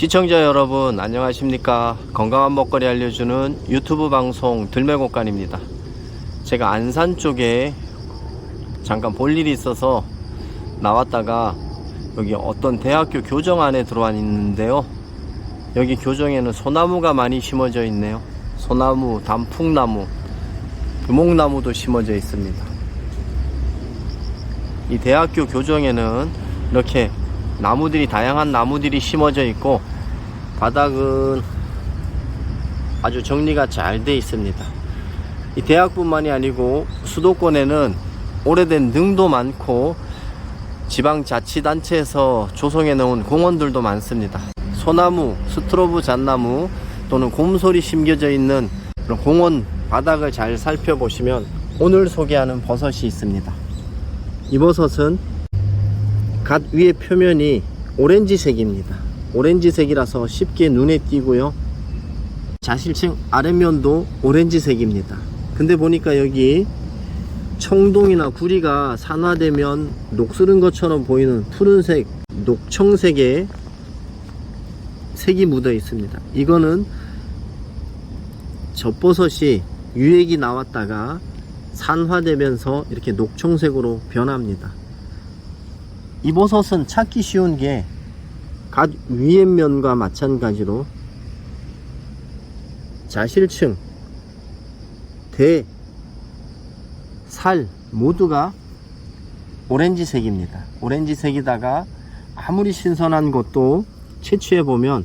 시청자 여러분 안녕하십니까? 건강한 먹거리 알려주는 유튜브 방송 들매곡간입니다. 제가 안산 쪽에 잠깐 볼 일이 있어서 나왔다가 여기 어떤 대학교 교정 안에 들어와 있는데요. 여기 교정에는 소나무가 많이 심어져 있네요. 소나무, 단풍나무, 금옥나무도 심어져 있습니다. 이 대학교 교정에는 이렇게 나무들이 다양한 나무들이 심어져 있고 바닥은 아주 정리가 잘 돼 있습니다. 이 대학뿐만이 아니고 수도권에는 오래된 능도 많고 지방자치단체에서 조성해 놓은 공원들도 많습니다. 소나무, 스트로브 잣나무 또는 곰솔이 심겨져 있는 공원 바닥을 잘 살펴보시면 오늘 소개하는 버섯이 있습니다. 이 버섯은 갓 위의 표면이 오렌지색입니다. 오렌지색이라서 쉽게 눈에 띄고요. 자실층 아랫면도 오렌지색입니다. 근데 보니까 여기 청동이나 구리가 산화되면 녹슬은 것처럼 보이는 푸른색, 녹청색의 색이 묻어 있습니다. 이거는 젖버섯이 유액이 나왔다가 산화되면서 이렇게 녹청색으로 변합니다. 이 버섯은 찾기 쉬운 게갓 위의 면과 마찬가지로 자실층, 대, 살 모두가 오렌지색입니다. 오렌지색이다가 아무리 신선한 것도 채취해 보면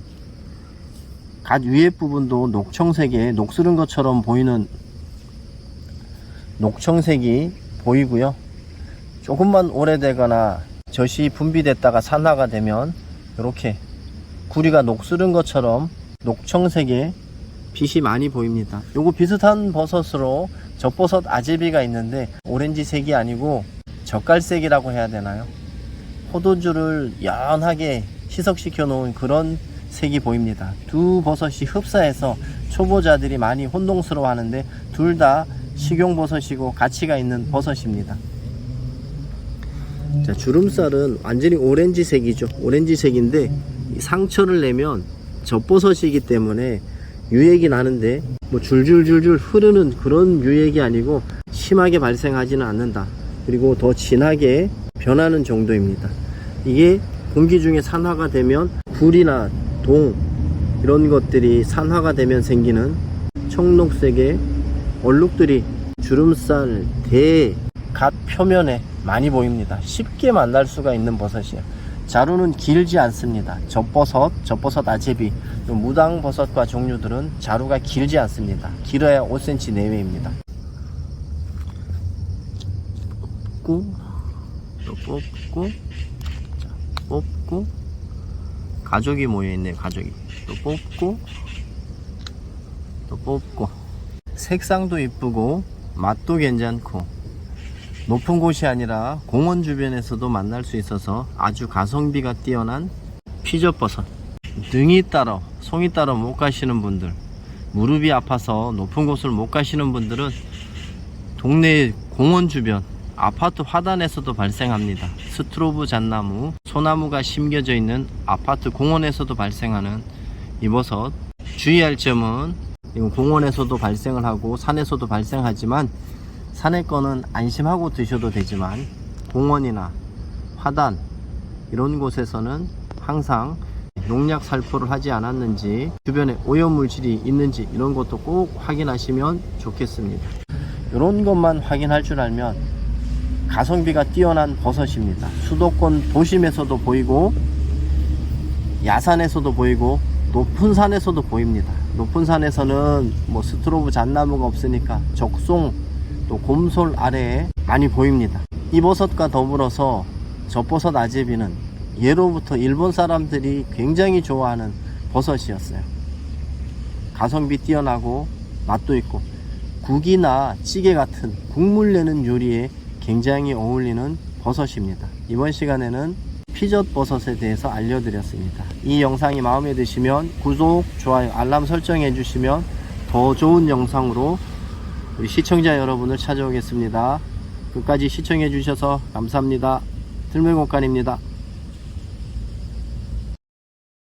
갓 위의 부분도 녹청색에 녹슬은 것처럼 보이는 녹청색이 보이고요. 조금만 오래되거나 젖이 분비됐다가 산화가 되면 이렇게 구리가 녹슬은 것처럼 녹청색의 빛이 많이 보입니다. 요거 비슷한 버섯으로 젖버섯 아제비가 있는데 오렌지색이 아니고 젓갈색이라고 해야 되나요? 포도주를 연하게 희석시켜 놓은 그런 색이 보입니다. 두 버섯이 흡사해서 초보자들이 많이 혼동스러워 하는데 둘 다 식용버섯이고 가치가 있는 버섯입니다. 자, 주름살은 완전히 오렌지색이죠. 오렌지색인데 이 상처를 내면 젖버섯이기 때문에 유액이 나는데 뭐 줄줄줄줄 흐르는 그런 유액이 아니고 심하게 발생하지는 않는다. 그리고 더 진하게 변하는 정도입니다. 이게 공기 중에 산화가 되면 불이나 동 이런 것들이 산화가 되면 생기는 청록색의 얼룩들이 주름살 대 갓 표면에 많이 보입니다. 쉽게 만날 수가 있는 버섯이에요. 자루는 길지 않습니다. 젖버섯, 젖버섯 아제비, 또 무당버섯과 종류들은 자루가 길지 않습니다. 길어야 5cm 내외입니다. 뽑고, 또 뽑고, 자, 뽑고, 가족이 모여있네요, 가족이. 또 뽑고, 또 뽑고. 색상도 이쁘고, 맛도 괜찮고, 높은 곳이 아니라 공원 주변에서도 만날 수 있어서 아주 가성비가 뛰어난 피젖버섯. 등이 따라 송이 따라 못 가시는 분들 무릎이 아파서 높은 곳을 못 가시는 분들은 동네 공원 주변 아파트 화단에서도 발생합니다. 스트로브 잣나무 소나무가 심겨져 있는 아파트 공원에서도 발생하는 이 버섯. 주의할 점은 공원에서도 발생을 하고 산에서도 발생하지만 산의 거는 안심하고 드셔도 되지만 공원이나 화단 이런 곳에서는 항상 농약 살포를 하지 않았는지 주변에 오염물질이 있는지 이런 것도 꼭 확인하시면 좋겠습니다. 이런 것만 확인할 줄 알면 가성비가 뛰어난 버섯입니다. 수도권 도심에서도 보이고 야산에서도 보이고 높은 산에서도 보입니다. 높은 산에서는 뭐 스트로브 잣나무가 없으니까 적송 또 곰솔 아래에 많이 보입니다. 이 버섯과 더불어서 젖버섯 아제비는 예로부터 일본 사람들이 굉장히 좋아하는 버섯이었어요. 가성비 뛰어나고 맛도 있고 국이나 찌개 같은 국물 내는 요리에 굉장히 어울리는 버섯입니다. 이번 시간에는 피젓 버섯에 대해서 알려드렸습니다. 이 영상이 마음에 드시면 구독, 좋아요, 알람 설정해 주시면 더 좋은 영상으로 우리 시청자 여러분을 찾아오겠습니다. 끝까지 시청해 주셔서 감사합니다. 들매곡간입니다.